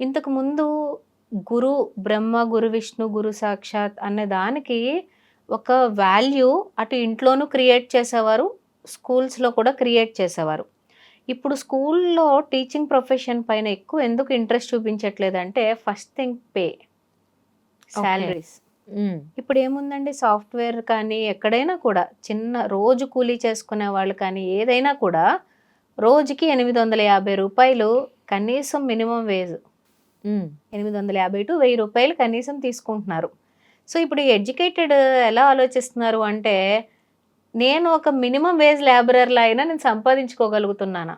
ఇంతకు ముందు గురు బ్రహ్మ గురు విష్ణు గురు సాక్షాత్ అనే దానికి ఒక వాల్యూ అటు ఇంట్లోనూ క్రియేట్ చేసేవారు స్కూల్స్లో కూడా క్రియేట్ చేసేవారు. ఇప్పుడు స్కూల్లో టీచింగ్ ప్రొఫెషన్ పైన ఎక్కువ ఎందుకు ఇంట్రెస్ట్ చూపించట్లేదంటే ఫస్ట్ థింగ్ పే శాలరీస్ ఇప్పుడు ఏముందండి సాఫ్ట్వేర్ కానీ ఎక్కడైనా కూడా చిన్న రోజు కూలీ చేసుకునే వాళ్ళు కానీ ఏదైనా కూడా రోజుకి ఎనిమిది వందల యాభై రూపాయలు కనీసం మినిమం వేజ్ ఎనిమిది వందల యాభై టు వెయ్యి రూపాయలు కనీసం తీసుకుంటున్నారు. సో ఇప్పుడు ఎడ్యుకేటెడ్ ఎలా ఆలోచిస్తున్నారు అంటే నేను ఒక మినిమం వేజ్ లేబరర్లా అయినా నేను సంపాదించుకోగలుగుతున్నానా?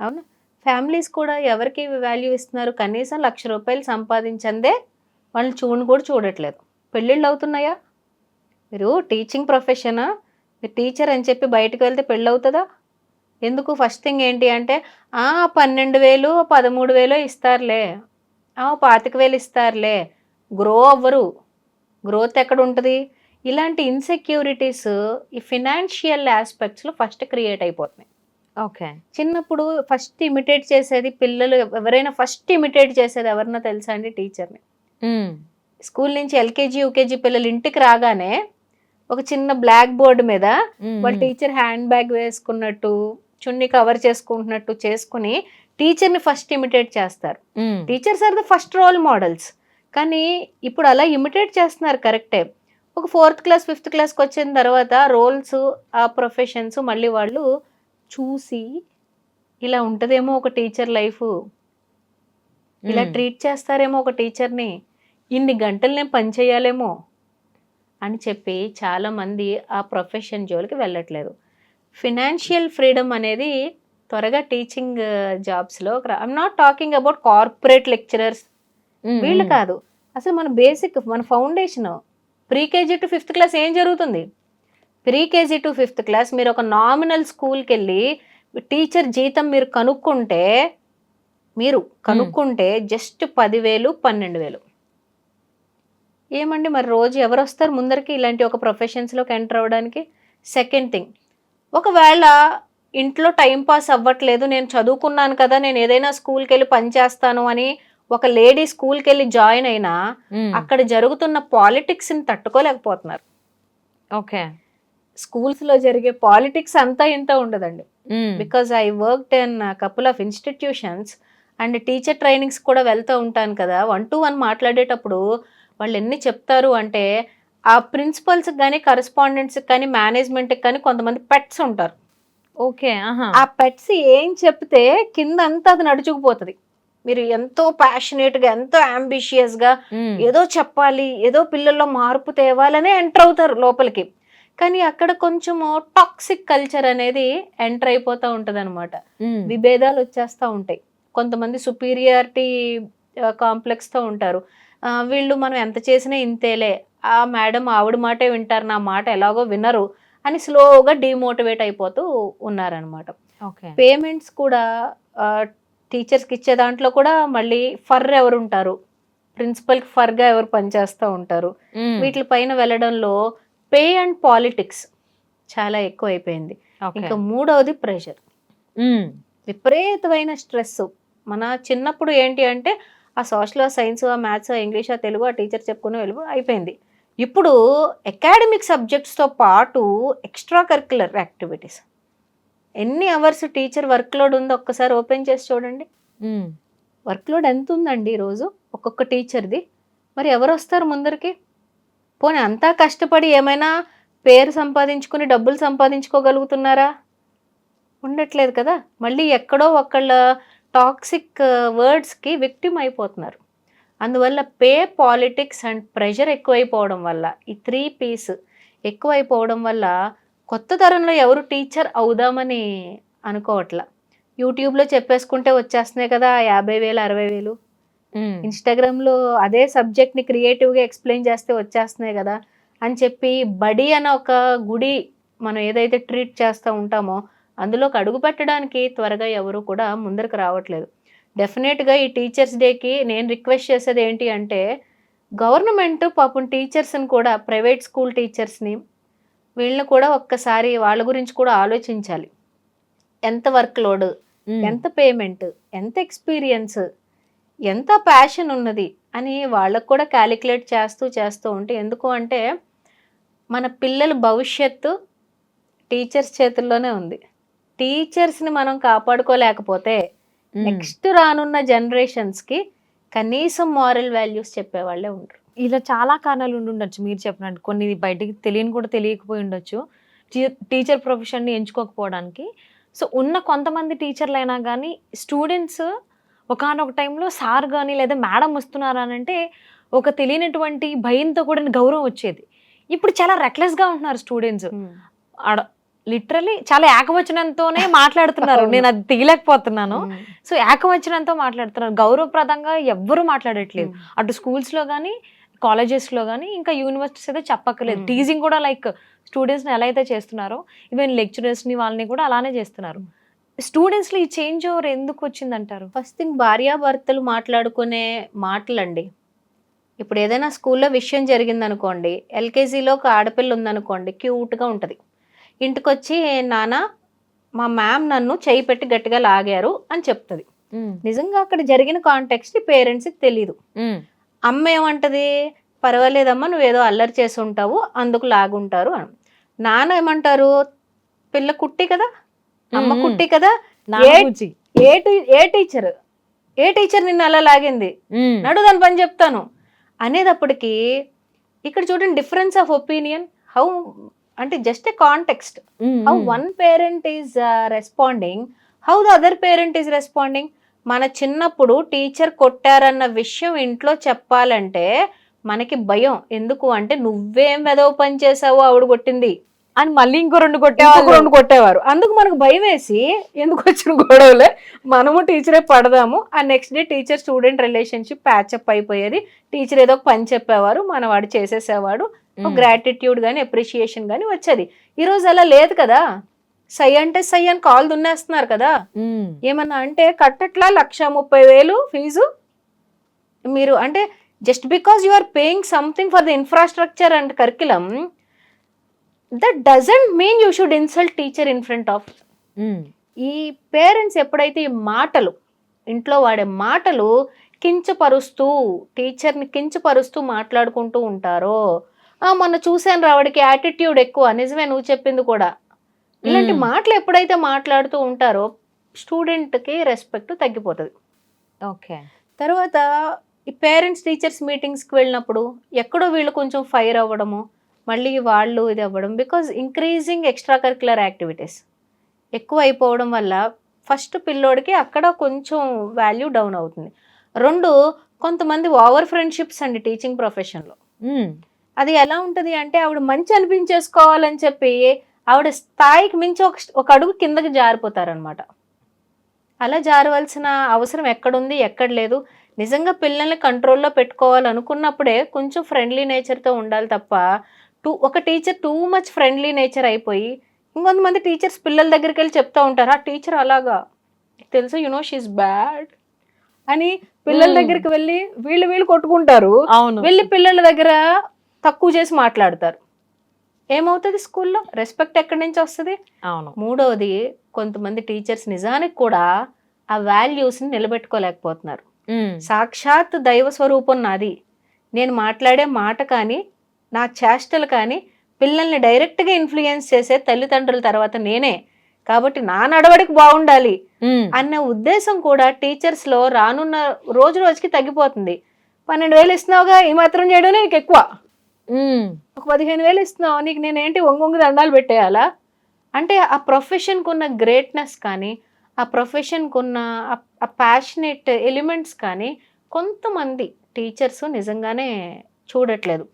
అవునా? ఫ్యామిలీస్ కూడా ఎవరికి వాల్యూ ఇస్తున్నారు? కనీసం లక్ష రూపాయలు సంపాదించందే వాళ్ళు చూడని కూడా చూడట్లేదు. పెళ్ళిళ్ళు అవుతున్నాయా? మీరు టీచింగ్ ప్రొఫెషనా? మీరు టీచర్ అని చెప్పి బయటకు వెళ్తే పెళ్ళి అవుతుందా? ఎందుకు? ఫస్ట్ థింగ్ ఏంటి అంటే "ఆ, పన్నెండు వేలు పదమూడు వేలు ఇస్తారులే. ఆ, పాతిక వేలు ఇస్తారులే. గ్రో అవ్వరు. గ్రోత్ ఎక్కడ ఉంటుంది? ఇలాంటి ఇన్సెక్యూరిటీస్ ఈ ఫినాన్షియల్ ఆస్పెక్ట్స్లో ఫస్ట్ క్రియేట్ అయిపోతున్నాయి. ఓకే. చిన్నప్పుడు ఫస్ట్ ఇమిటేట్ చేసేది పిల్లలు ఎవరైనా ఫస్ట్ ఇమిటేట్ చేసేది ఎవరినో తెలుసా అండి టీచర్ని? స్కూల్ నుంచి ఎల్కేజీ యూకేజీ పిల్లలు ఇంటికి రాగానే ఒక చిన్న బ్లాక్ బోర్డు మీద వాళ్ళ టీచర్ హ్యాండ్ బ్యాగ్ వేసుకున్నట్టు చున్నీ కవర్ చేసుకుంటున్నట్టు చేసుకుని టీచర్ని ఫస్ట్ ఇమిటేట్ చేస్తారు. Teachers are the first role models. కానీ ఇప్పుడు అలా ఇమిటేట్ చేస్తున్నారు కరెక్టే. ఒక ఫోర్త్ క్లాస్ ఫిఫ్త్ క్లాస్కి వచ్చిన తర్వాత రోల్స్ ఆ ప్రొఫెషన్స్ మళ్ళీ వాళ్ళు చూసి ఇలా ఉంటుందేమో ఒక టీచర్ లైఫ్ ఇలా ట్రీట్ చేస్తారేమో ఒక టీచర్ని. ఇన్ని గంటలు నేను పని చేయాలేమో అని చెప్పి చాలామంది ఆ ప్రొఫెషన్ జోలికి వెళ్ళట్లేదు. ఫినాన్షియల్ ఫ్రీడమ్ అనేది త్వరగా teaching జాబ్స్లో I'm not talking about corporate lecturers వీళ్ళు కాదు. అసలు మన బేసిక్ మన foundation pre KG to fifth class ఏం జరుగుతుంది? Pre KG to fifth class మీరు ఒక నామినల్ స్కూల్కి వెళ్ళి టీచర్ జీతం మీరు కనుక్కుంటే మీరు కనుక్కుంటే జస్ట్ పదివేలు పన్నెండు వేలు ఏమండి మరి రోజు ఎవరు వస్తారు ముందరికి ఇలాంటి ఒక ప్రొఫెషన్స్లోకి ఎంటర్ అవ్వడానికి? సెకండ్ థింగ్ ఒకవేళ ఇంట్లో టైం పాస్ అవ్వట్లేదు నేను చదువుకున్నాను కదా నేను ఏదైనా స్కూల్కి వెళ్ళి పని చేస్తాను అని ఒక లేడీ స్కూల్కి వెళ్ళి జాయిన్ అయినా అక్కడ జరుగుతున్న పాలిటిక్స్ని తట్టుకోలేకపోతున్నారు. ఓకే. స్కూల్స్లో జరిగే పాలిటిక్స్ అంతా ఇంత ఉండదండి. Because I worked in couple of institutions and teacher trainings కూడా వెళ్తూ ఉంటాను కదా. వన్ టు వన్ మాట్లాడేటప్పుడు వాళ్ళు ఎన్ని చెప్తారు అంటే ఆ ప్రిన్సిపల్స్కి కానీ కరెస్పాండెంట్స్కి కానీ మేనేజ్మెంట్కి కానీ కొంతమంది పెట్స్ ఉంటారు. ఓకే ఆ పెట్స్ ఏం చెప్తే కింద అంతా అది నడుచుకుపోతుంది. మీరు ఎంతో ప్యాషనేట్గా ఎంతో అంబిషియస్గా ఏదో చెప్పాలి ఏదో పిల్లల్లో మార్పు తేవాలనే ఎంటర్ అవుతారు లోపలికి. కానీ అక్కడ కొంచెము టాక్సిక్ కల్చర్ అనేది ఎంటర్ అయిపోతూ ఉంటుంది అనమాట విభేదాలు వచ్చేస్తూ ఉంటాయి. కొంతమంది సుపీరియారిటీ కాంప్లెక్స్తో ఉంటారు. వీళ్ళు మనం ఎంత చేసినా ఇంతేలే ఆ మేడం ఆవిడ మాటే వింటారు నా మాట ఎలాగో వినరు అని స్లోగా డిమోటివేట్ అయిపోతూ ఉన్నారనమాట పేమెంట్స్ కూడా టీచర్స్కి ఇచ్చే దాంట్లో కూడా మళ్ళీ ఫర్ ఎవరు ఉంటారు ప్రిన్సిపల్కి ఫర్గా ఎవరు పనిచేస్తూ ఉంటారు. వీటి పైన వెళ్ళడంలో పే అండ్ పాలిటిక్స్ చాలా ఎక్కువ అయిపోయింది ఇంకా మూడవది ప్రెషర్. విపరీతమైన స్ట్రెస్ మన చిన్నప్పుడు ఏంటి అంటే ఆ సోషల్ సైన్స్ ఆ మ్యాథ్స్ ఆ ఇంగ్లీష్ ఆ తెలుగు ఆ టీచర్ చెప్పుకుని వెళ్ళి అయిపోయింది. ఇప్పుడు అకాడమిక్ సబ్జెక్ట్స్తో పాటు ఎక్స్ట్రా కరిక్యులర్ యాక్టివిటీస్. ఎన్ని అవర్స్ టీచర్ వర్క్ లోడ్ ఉందో ఒక్కసారి ఓపెన్ చేసి చూడండి. వర్క్ లోడ్ ఎంత ఉందండి ఈరోజు ఒక్కొక్క టీచర్ది. మరి ఎవరు వస్తారు ముందరికి? పోనీ అంతా కష్టపడి ఏమైనా పేరు సంపాదించుకుని డబ్బులు సంపాదించుకోగలుగుతున్నారా? ఉండట్లేదు కదా. మళ్ళీ ఎక్కడో ఒకళ్ళ టాక్సిక్ వర్డ్స్కి విక్టిమ్ అయిపోతున్నారు. అందువల్ల పే పాలిటిక్స్ అండ్ ప్రెషర్ ఎక్కువైపోవడం వల్ల ఈ త్రీ పీస్ ఎక్కువైపోవడం వల్ల కొత్త తరంలో ఎవరు టీచర్ అవుదామని అనుకోవట్లా. యూట్యూబ్లో చెప్పేసుకుంటే వచ్చేస్తున్నాయి కదా యాభై వేలు అరవై వేలు. ఇన్స్టాగ్రామ్లో అదే సబ్జెక్ట్ని క్రియేటివ్గా ఎక్స్ప్లెయిన్ చేస్తే వచ్చేస్తున్నాయి కదా అని చెప్పి బడి అన్న ఒక గుడి మనం ఏదైతే ట్రీట్ చేస్తూ ఉంటామో అందులోకి అడుగు పెట్టడానికి త్వరగా ఎవరు కూడా ముందరకు రావట్లేదు. డెఫినెట్గా ఈ టీచర్స్ డేకి నేను రిక్వెస్ట్ చేసేది ఏంటి అంటే గవర్నమెంట్ పాపం టీచర్స్ని కూడా ప్రైవేట్ స్కూల్ టీచర్స్ని వీళ్ళని కూడా ఒక్కసారి వాళ్ళ గురించి కూడా ఆలోచించాలి. ఎంత వర్క్ లోడ్. ఎంత పేమెంట్ ఎంత ఎక్స్పీరియన్స్ ఎంత ప్యాషన్ ఉన్నది అని వాళ్ళకు కూడా క్యాలిక్యులేట్ చేస్తూ చేస్తూ ఉంటే ఎందుకు అంటే మన పిల్లల భవిష్యత్తు టీచర్స్ చేతుల్లోనే ఉంది. టీచర్స్ని మనం కాపాడుకోలేకపోతే. నెక్స్ట్ రానున్న జనరేషన్స్కి కనీసం మారల్ వాల్యూస్ చెప్పేవాళ్ళే ఉండరు. ఇలా చాలా కారణాలు ఉండి ఉండొచ్చు. మీరు చెప్పినట్టు కొన్ని బయటికి తెలియని కూడా తెలియకపోయి ఉండొచ్చు. టీచర్ ప్రొఫెషన్ని ఎంచుకోకపోవడానికి. సో ఉన్న కొంతమంది టీచర్లు అయినా కానీ స్టూడెంట్స్ ఒకనొక టైంలో సార్ కానీ లేదా మేడం వస్తున్నారు అని అంటే ఒక తెలియనటువంటి భయంతో కూడిన గౌరవం వచ్చేది. ఇప్పుడు చాలా రెక్లెస్గా ఉంటున్నారు స్టూడెంట్స్. ఆడ లిటరలీ చాలా ఏకవచనంతోనే మాట్లాడుతున్నారు. నేను అది తీయలేకపోతున్నాను. సో ఏకవచనంతో మాట్లాడుతున్నారు. గౌరవప్రదంగా ఎవ్వరూ మాట్లాడట్లేదు. అటు స్కూల్స్లో కానీ కాలేజెస్లో కానీ ఇంకా యూనివర్సిటీస్ అయితే చెప్పక్కర్లేదు. టీజింగ్ కూడా లైక్ స్టూడెంట్స్ని ఎలా అయితే చేస్తున్నారో ఈవెన్ లెక్చరర్స్ని వాళ్ళని కూడా అలానే చేస్తున్నారు. స్టూడెంట్స్లో ఈ చేంజ్ ఓవర్ ఎందుకు వచ్చిందంటారు? ఫస్ట్ థింగ్ భార్యాభర్తలు మాట్లాడుకునే మాటలండి. ఇప్పుడు ఏదైనా స్కూల్లో విషయం జరిగిందనుకోండి ఎల్కేజీలో ఒక ఆడపిల్ల ఉందనుకోండి క్యూట్గా ఉంటుంది. ఇంటికి వచ్చి నాన్న మా మ్యామ్ నన్ను చేయి పెట్టి గట్టిగా లాగారు అని చెప్తుంది. నిజంగా అక్కడ జరిగిన కాంటెక్స్ట్ పేరెంట్స్కి తెలియదు అమ్మ ఏమంటది? పర్వాలేదమ్మా నువ్వేదో అల్లరి చేసి ఉంటావు అందుకు లాగుంటారు అని. నాన్న ఏమంటారు? పిల్ల కుట్టి కదా? అమ్మ మ్మ్. కుట్టి కదా? ఏ- టీచర్? ఏ టీచర్ నిన్ను అలా లాగింది. నడు దాని పని చెప్తాను అనేటప్పటికి ఇక్కడ చూడండి డిఫరెన్స్ ఆఫ్ ఒపీనియన్ హౌ అంటే just context. How one parent is responding how the other parent is responding మన చిన్నప్పుడు టీచర్ కొట్టారన్న విషయం ఇంట్లో చెప్పాలంటే మనకి భయం. ఎందుకు అంటే నువ్వేం వెదవ పని చేసావు ఆవిడ కొట్టింది. అని మళ్ళీ ఇంకో రెండు కొట్టేవాళ్ళు రెండు కొట్టేవారు. అందుకు మనకు భయం వేసి ఎందుకు వచ్చిన గొడవలే? మనము టీచరే పడదాము. ఆ next day teacher student relationship patch up అయిపోయేది. టీచర్ ఏదో ఒక పని చెప్పేవారు. మనవాడు చేసేసేవాడు. గ్రాటిట్యూడ్ కానీ అప్రిషియేషన్ కానీ వచ్చేది. ఈ రోజు అలా లేదు కదా. సై అంటే సై అని కాల్ దున్నేస్తున్నారు కదా. ఏమన్నా అంటే కట్టట్లా లక్ష ముప్పై వేలు ఫీజు? మీరు అంటే just because you are paying something for the infrastructure and curriculum that doesn't mean you should insult teacher in front of. ఈ పేరెంట్స్ ఎప్పుడైతే ఈ మాటలు ఇంట్లో వాడే మాటలు కించపరుస్తూ టీచర్ని కించపరుస్తూ మాట్లాడుకుంటూ ఉంటారో "ఆ, మొన్న చూశాను రావడికి యాటిట్యూడ్ ఎక్కువ. నిజమే నువ్వు చెప్పింది కూడా. ఇలాంటి. మాటలు ఎప్పుడైతే మాట్లాడుతూ ఉంటారో స్టూడెంట్కి రెస్పెక్ట్ తగ్గిపోతుంది. ఓకే. తర్వాత ఈ పేరెంట్స్ టీచర్స్ మీటింగ్స్కి వెళ్ళినప్పుడు ఎక్కడో వీళ్ళు కొంచెం ఫైర్ అవ్వడము మళ్ళీ వాళ్ళు ఇది అవ్వడం because increasing extra curricular activities ఎక్కువ అయిపోవడం వల్ల ఫస్ట్ పిల్లోడికి అక్కడ కొంచెం వాల్యూ డౌన్ అవుతుంది. రెండు కొంతమంది ఓవర్ ఫ్రెండ్షిప్స్ అండి టీచింగ్ ప్రొఫెషన్లో. అది ఎలా ఉంటుంది అంటే ఆవిడ మంచి అనిపించేసుకోవాలని చెప్పి ఆవిడ స్థాయికి మించి ఒక ఒక అడుగు కిందకి జారిపోతారనమాట అలా జారవలసిన అవసరం ఎక్కడుంది ఎక్కడ లేదు. నిజంగా పిల్లల్ని కంట్రోల్లో పెట్టుకోవాలనుకున్నప్పుడే కొంచెం ఫ్రెండ్లీ నేచర్తో ఉండాలి తప్ప టూ ఒక teacher too much friendly nature అయిపోయి ఇంకొంతమంది టీచర్స్ పిల్లల దగ్గరికి వెళ్ళి చెప్తా ఉంటారు ఆ టీచర్ అలాగా? తెలుసు? You know she's bad. అని పిల్లల. దగ్గరికి వెళ్ళి వీళ్ళు వీళ్ళు కొట్టుకుంటారు. అవును. వెళ్ళి పిల్లల దగ్గర తక్కువ చేసి మాట్లాడతారు. ఏమవుతుంది స్కూల్లో? రెస్పెక్ట్ ఎక్కడి నుంచి వస్తుంది? అవును. మూడవది కొంతమంది టీచర్స్ నిజానికి కూడా ఆ వాల్యూస్ని నిలబెట్టుకోలేకపోతున్నారు. సాక్షాత్ దైవ స్వరూపం నాది. నేను మాట్లాడే మాట కానీ నా చేష్టలు కానీ పిల్లల్ని డైరెక్ట్గా ఇన్ఫ్లుయెన్స్ చేసే తల్లిదండ్రుల తర్వాత నేనే. కాబట్టి నా నడవడికి బాగుండాలి. అన్న ఉద్దేశం కూడా టీచర్స్లో రానున్న రోజు రోజుకి తగ్గిపోతుంది. పన్నెండు వేలు ఇస్తున్నావుగా ఈ మాత్రం చేయడం నీకు ఎక్కువ. ఒక పదిహేను వేలు ఇస్తున్నావు? నీకు నేనేంటి ఒంగొంగి దండాలు పెట్టేయాలా? అంటే ఆ ప్రొఫెషన్కి ఉన్న గ్రేట్నెస్ కానీ ఆ ప్రొఫెషన్కి ఉన్న ఆ- ప్యాషనేట్ ఎలిమెంట్స్ కానీ కొంతమంది టీచర్స్ నిజంగానే చూడట్లేదు.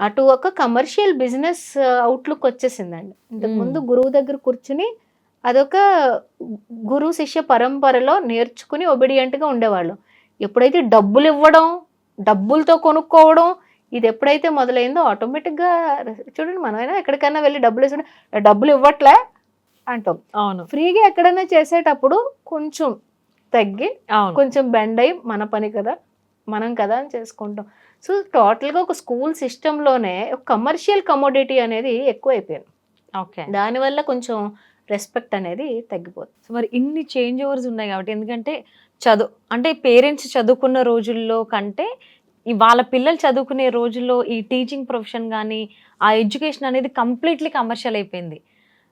అటు ఒక కమర్షియల్ బిజినెస్ అవుట్లుక్ వచ్చేసిందండి. ఇంతకుముందు గురువు దగ్గర కూర్చుని అదొక గురు శిష్య పరంపరలో నేర్చుకుని ఒబిడియంట్గా ఉండేవాళ్ళు. ఎప్పుడైతే డబ్బులు ఇవ్వడం డబ్బులతో కొనుక్కోవడం ఇది ఎప్పుడైతే మొదలైందో ఆటోమేటిక్గా చూడండి మనమైనా ఎక్కడికైనా వెళ్ళి డబ్బులు ఇస్తుంటే డబ్బులు ఇవ్వట్లే అంటాం. అవును. ఫ్రీగా ఎక్కడైనా చేసేటప్పుడు కొంచెం తగ్గి కొంచెం బెండ్ అయ్యి మన పని కదా మనం కదా అని చేసుకుంటాం. సో టోటల్గా ఒక స్కూల్ సిస్టంలోనే ఒక కమర్షియల్ కమోడిటీ అనేది ఎక్కువ అయిపోయింది ఓకే. దానివల్ల కొంచెం రెస్పెక్ట్ అనేది తగ్గిపోతుంది. సో మరి ఇన్ని చేంజ్ ఓవర్స్ ఉన్నాయి కాబట్టి ఎందుకంటే చదువు అంటే పేరెంట్స్ చదువుకున్న రోజుల్లో కంటే వాళ్ళ పిల్లలు చదువుకునే రోజుల్లో ఈ టీచింగ్ ప్రొఫెషన్ కానీ ఆ ఎడ్యుకేషన్ అనేది కంప్లీట్లీ కమర్షియల్ అయిపోయింది.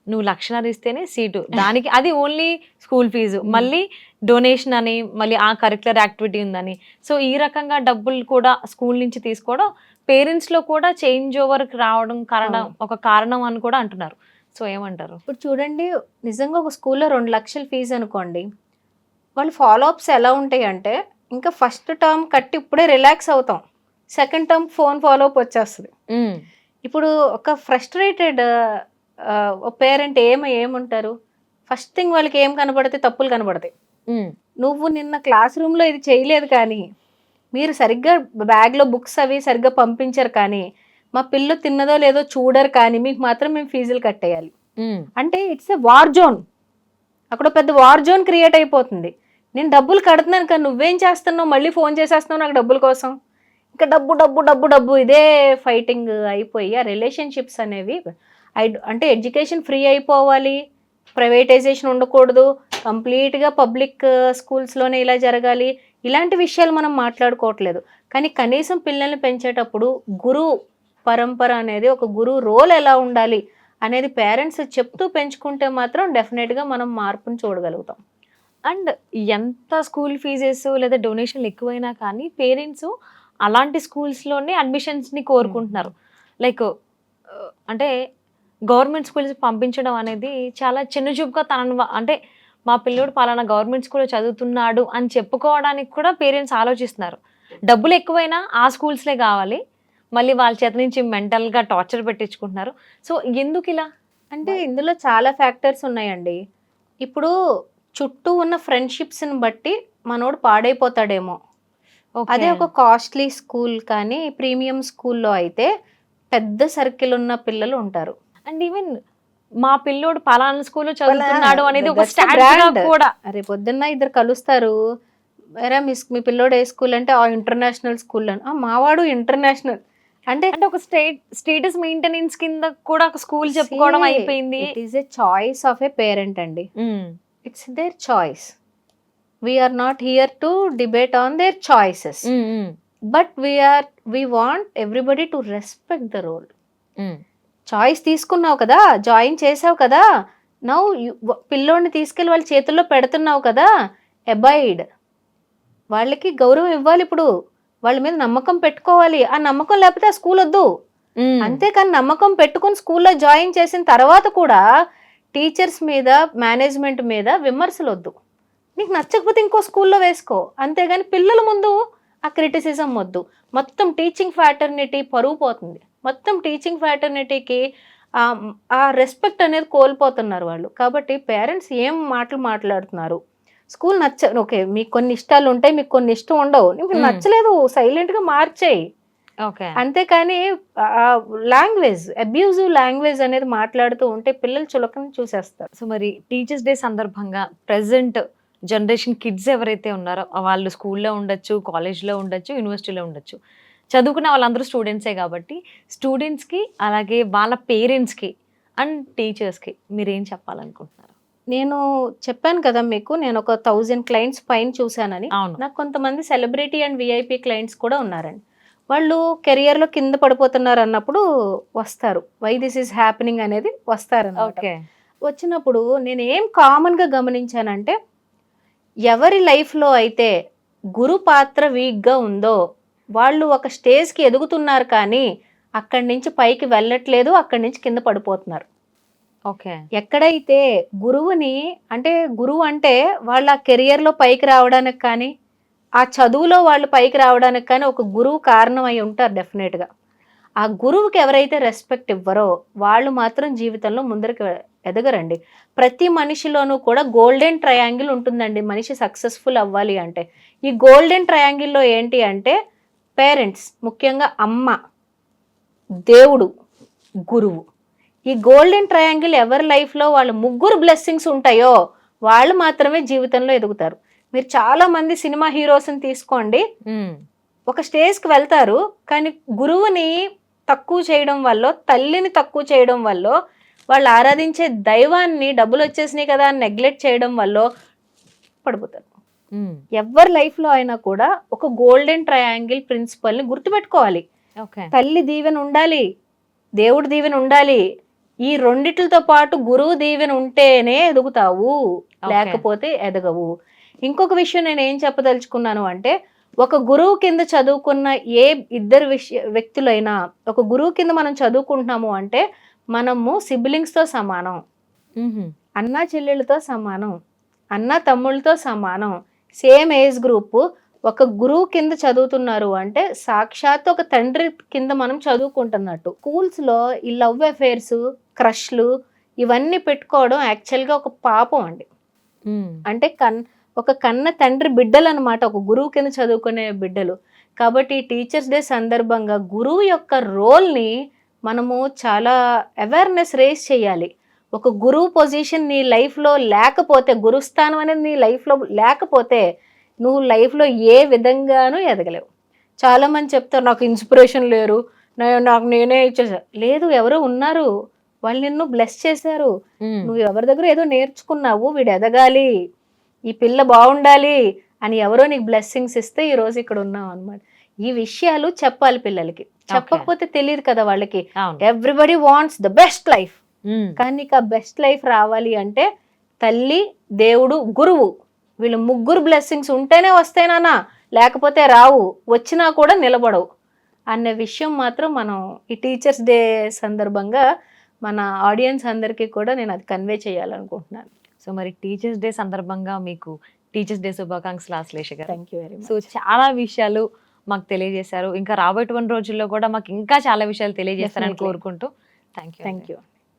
నువ్వు లక్షణాలు ఇస్తేనే సీటు. దానికి అది ఓన్లీ స్కూల్ ఫీజు మళ్ళీ డొనేషన్ అని మళ్ళీ ఆ కరికులర్ యాక్టివిటీ ఉందని. సో ఈ రకంగా డబ్బులు కూడా స్కూల్ నుంచి తీసుకోవడం పేరెంట్స్లో కూడా చేంజ్ ఓవర్కి రావడం కారణం ఒక కారణం అని కూడా అంటున్నారు. సో ఏమంటారు? ఇప్పుడు చూడండి నిజంగా ఒక స్కూల్లో రెండు లక్షల ఫీజు అనుకోండి వాళ్ళు ఫాలో అప్స్ ఎలా ఉంటాయి అంటే ఇంకా ఫస్ట్ టర్మ్ కట్టి ఇప్పుడే రిలాక్స్ అవుతాం. Second term phone follow up వచ్చేస్తుంది. ఇప్పుడు ఒక ఫ్రస్ట్రేటెడ్ పేరెంట్ ఏమ ఏముంటారు? ఫస్ట్ థింగ్ వాళ్ళకి ఏం కనబడితే తప్పులు కనబడతాయి. నువ్వు నిన్న క్లాస్ రూమ్లో ఇది చేయలేదు కానీ మీరు సరిగ్గా బ్యాగ్లో బుక్స్ అవి సరిగ్గా పంపించరు కానీ మా పిల్ల తిన్నదో లేదో చూడరు కానీ మీకు మాత్రం మేము ఫీజులు కట్టేయాలి. అంటే ఇట్స్ ఎ వార్ జోన్ అక్కడ పెద్ద వార్ జోన్ క్రియేట్ అయిపోతుంది. నేను డబ్బులు కడుతున్నాను కానీ నువ్వేం చేస్తున్నావు? మళ్ళీ ఫోన్ చేసేస్తున్నావు నాకు డబ్బుల కోసం? ఇంకా డబ్బు డబ్బు డబ్బు డబ్బు ఇదే ఫైటింగ్ అయిపోయి ఆ రిలేషన్షిప్స్ అనేవి ఐ అంటే ఎడ్యుకేషన్ ఫ్రీ అయిపోవాలి. ప్రైవేటైజేషన్ ఉండకూడదు. కంప్లీట్గా పబ్లిక్ స్కూల్స్లోనే ఇలా జరగాలి. ఇలాంటి విషయాలు మనం మాట్లాడుకోవట్లేదు. కానీ కనీసం పిల్లల్ని పెంచేటప్పుడు గురు పరంపర అనేది ఒక గురువు రోల్ ఎలా ఉండాలి అనేది పేరెంట్స్ చెప్తూ పెంచుకుంటే మాత్రం డెఫినెట్గా మనం మార్పును చూడగలుగుతాం. అండ్ ఎంత స్కూల్ ఫీజెస్ లేదా డొనేషన్లు ఎక్కువైనా కానీ పేరెంట్స్ అలాంటి స్కూల్స్లోనే అడ్మిషన్స్ని కోరుకుంటున్నారు. లైక్ అంటే గవర్నమెంట్ స్కూల్స్ పంపించడం అనేది చాలా చిన్న చూపుగా తనను అంటే మా పిల్లోడు పలానా గవర్నమెంట్ స్కూల్లో చదువుతున్నాడు అని చెప్పుకోవడానికి కూడా పేరెంట్స్ ఆలోచిస్తున్నారు. డబ్బులు ఎక్కువైనా ఆ స్కూల్స్లే కావాలి. మళ్ళీ వాళ్ళ చేత నుంచి మెంటల్గా టార్చర్ పెట్టించుకుంటున్నారు. సో ఎందుకు ఇలా అంటే ఇందులో చాలా ఫ్యాక్టర్స్ ఉన్నాయండి. ఇప్పుడు చుట్టూ ఉన్న ఫ్రెండ్షిప్స్ని బట్టి మనోడు పాడైపోతాడేమో. అదే ఒక కాస్ట్లీ స్కూల్ కానీ ప్రీమియం స్కూల్లో అయితే పెద్ద సర్కిల్ ఉన్న పిల్లలు ఉంటారు. అండ్ ఈవెన్ మా పిల్లోడు పలానా స్కూల్లో చదువుతున్నాడు అనేది ఒక. కూడా. అరే పొద్దున్న ఇద్దరు కలుస్తారు. ఎరా మీ మీ పిల్లోడు ఏ స్కూల్ అంటే ఆ ఇంటర్నేషనల్ స్కూల్ అని. "ఆ, మావాడు ఇంటర్నేషనల్. అంటే అంటే ఒక స్టేట్ స్టేటస్ మెయింటెనెన్స్ కింద కూడా ఒక స్కూల్ చెప్పుకోవడం అయిపోయింది. It is a choice of a parent అండి. It's their choice we're not here to debate on their choices but we're we want everybody to respect the role choice తీసుకున్నావు కదా join చేసావు కదా నవ్వు పిల్లోడిని తీసుకెళ్ళి వాళ్ళ చేతుల్లో పెడుతున్నావు కదా అబైడ్ వాళ్ళకి గౌరవం ఇవ్వాలి ఇప్పుడు. వాళ్ళ మీద నమ్మకం పెట్టుకోవాలి. ఆ నమ్మకం లేకపోతే ఆ స్కూల్ వద్దు. అంతేకాని నమ్మకం పెట్టుకొని స్కూల్లో జాయిన్ చేసిన తర్వాత కూడా టీచర్స్ మీద మేనేజ్మెంట్ మీద విమర్శలు వద్దు నీకు నచ్చకపోతే ఇంకో స్కూల్లో వేసుకో. అంతేగాని పిల్లల ముందు ఆ క్రిటిసిజం వద్దు. మొత్తం టీచింగ్ ఫ్యాటర్నిటీ పరువు పోతుంది. మొత్తం టీచింగ్ ఫ్యాటర్నిటీకి ఆ రెస్పెక్ట్ అనేది కోల్పోతున్నారు వాళ్ళు. కాబట్టి పేరెంట్స్ ఏం మాటలు మాట్లాడుతున్నారు? స్కూల్ నచ్చ ఓకే మీకు కొన్ని ఇష్టాలు ఉంటాయి మీకు కొన్ని ఇష్టం ఉండవు. నచ్చలేదు సైలెంట్గా మార్చేయి. అంతేకాని లాంగ్వేజ్ అబ్యూజివ్ లాంగ్వేజ్ అనేది మాట్లాడుతూ ఉంటే పిల్లలు చులకని చూసేస్తారు. సో మరి టీచర్స్ డే సందర్భంగా ప్రెసెంట్ జనరేషన్ కిడ్స్ ఎవరైతే ఉన్నారో వాళ్ళు స్కూల్లో ఉండొచ్చు కాలేజ్లో ఉండొచ్చు యూనివర్సిటీలో ఉండొచ్చు. చదువుకున్న వాళ్ళందరూ స్టూడెంట్సే కాబట్టి స్టూడెంట్స్కి అలాగే వాళ్ళ పేరెంట్స్కి అండ్ టీచర్స్కి మీరు ఏం చెప్పాలనుకుంటున్నారు? నేను చెప్పాను కదా మీకు నేను ఒక థౌజండ్ క్లయింట్స్ పైన చూశానని. అవును. నాకు కొంతమంది సెలబ్రిటీ అండ్ విఐపి క్లయింట్స్ కూడా ఉన్నారండి. వాళ్ళు కెరియర్లో కింద పడిపోతున్నారు అన్నప్పుడు వస్తారు. వై దిస్ ఈస్ హ్యాపెనింగ్ అనేది వస్తారు ఓకే. వచ్చినప్పుడు నేను ఏం కామన్గా గమనించానంటే ఎవరి లైఫ్లో అయితే గురు పాత్ర వీక్గా ఉందో వాళ్ళు ఒక స్టేజ్కి ఎదుగుతున్నారు కానీ అక్కడి నుంచి పైకి వెళ్ళట్లేదు అక్కడి నుంచి కింద పడిపోతున్నారు. ఓకే. ఎక్కడైతే గురువుని అంటే గురువు అంటే వాళ్ళ కెరియర్లో పైకి రావడానికి కానీ ఆ చదువులో వాళ్ళు పైకి రావడానికి కానీ ఒక గురువు కారణం ఉంటారు డెఫినెట్గా ఆ గురువుకి ఎవరైతే రెస్పెక్ట్ ఇవ్వరో వాళ్ళు మాత్రం జీవితంలో ముందరికి ఎదగరండి. ప్రతి మనిషిలోనూ కూడా గోల్డెన్ ట్రయాంగిల్ ఉంటుందండి మనిషి సక్సెస్ఫుల్ అవ్వాలి అంటే. ఈ గోల్డెన్ ట్రయాంగిల్లో ఏంటి అంటే పేరెంట్స్ ముఖ్యంగా అమ్మ దేవుడు గురువు. ఈ గోల్డెన్ ట్రయాంగిల్ ఎవరి లైఫ్లో వాళ్ళు ముగ్గురు బ్లెస్సింగ్స్ ఉంటాయో వాళ్ళు మాత్రమే జీవితంలో ఎదుగుతారు. మీరు చాలా మంది సినిమా హీరోస్ని తీసుకోండి. ఒక స్టేజ్కి వెళ్తారు కానీ గురువుని తక్కువ చేయడం వల్ల తల్లిని తక్కువ చేయడం వల్ల వాళ్ళు ఆరాధించే దైవాన్ని డబ్బులు వచ్చేసినాయి కదా అని నెగ్లెక్ట్ చేయడం వల్ల పడిపోతారు. ఎవరి లైఫ్లో అయినా కూడా ఒక గోల్డెన్ ట్రయాంగిల్ ప్రిన్సిపల్ని గుర్తుపెట్టుకోవాలి. తల్లి దీవెన ఉండాలి దేవుడి దీవెన ఉండాలి ఈ రెండిట్లతో పాటు గురువు దీవెన ఉంటేనే ఎదుగుతావు లేకపోతే ఎదగవు. ఇంకొక విషయం నేను ఏం చెప్పదలుచుకున్నాను అంటే ఒక గురువు కింద చదువుకున్న ఏ ఇద్దరు విషయ వ్యక్తులైనా ఒక గురువు కింద మనం చదువుకుంటున్నాము అంటే మనము సిబ్లింగ్స్తో సమానం. అన్నా చెల్లెళ్ళతో సమానం. అన్న తమ్ముళ్ళతో సమానం. Same age group. ఒక గురువు కింద చదువుతున్నారు అంటే సాక్షాత్ ఒక తండ్రి కింద మనం చదువుకుంటున్నట్టు. స్కూల్స్లో ఈ లవ్ అఫైర్స్ క్రష్లు ఇవన్నీ పెట్టుకోవడం యాక్చువల్గా ఒక పాపం అండి. అంటే కన్ ఒక కన్న తండ్రి బిడ్డలు అనమాట ఒక గురువు కింద చదువుకునే బిడ్డలు. కాబట్టి టీచర్స్ డే సందర్భంగా గురువు యొక్క రోల్ని మనము చాలా అవేర్నెస్ రేస్ చేయాలి. ఒక గురువు పొజిషన్ నీ లైఫ్లో లేకపోతే గురుస్థానం అనేది నీ లైఫ్లో లేకపోతే నువ్వు లైఫ్లో ఏ విధంగానూ ఎదగలేవు. చాలామంది చెప్తారు నాకు ఇన్స్పిరేషన్ లేరు నాకు నేనే ఇచ్చేసా. లేదు ఎవరో ఉన్నారు. వాళ్ళు నిన్ను బ్లెస్ చేశారు. నువ్వు ఎవరి దగ్గర ఏదో నేర్చుకున్నావు వీడు ఎదగాలి. ఈ పిల్ల బాగుండాలి అని ఎవరో నీకు బ్లెస్సింగ్స్ ఇస్తే ఈ రోజు ఇక్కడ ఉన్నావు అనమాట ఈ విషయాలు చెప్పాలి పిల్లలకి. చెప్పకపోతే తెలియదు కదా వాళ్ళకి. Everybody wants the best life కానీ నీకు ఆ బెస్ట్ లైఫ్ రావాలి అంటే తల్లి దేవుడు గురువు. వీళ్ళు ముగ్గురు బ్లెస్సింగ్స్ ఉంటేనే వస్తాయినానా లేకపోతే రావు. వచ్చినా కూడా నిలబడవు. అనే విషయం మాత్రం మనం ఈ టీచర్స్ డే సందర్భంగా మన ఆడియన్స్ అందరికీ కూడా నేను అది కన్వే చేయాలనుకుంటున్నాను. సో మరి టీచర్స్ డే సందర్భంగా మీకు టీచర్స్ డే శుభాకాంక్షలు ఆశ్లేష గారు. థ్యాంక్ యూ వెరీ సో చాలా విషయాలు మాకు తెలియజేశారు. ఇంకా రాబోయేటువంటి రోజుల్లో కూడా మాకు ఇంకా చాలా విషయాలు తెలియజేస్తారని. కోరుకుంటూ థ్యాంక్ యూ థ్యాంక్ యూ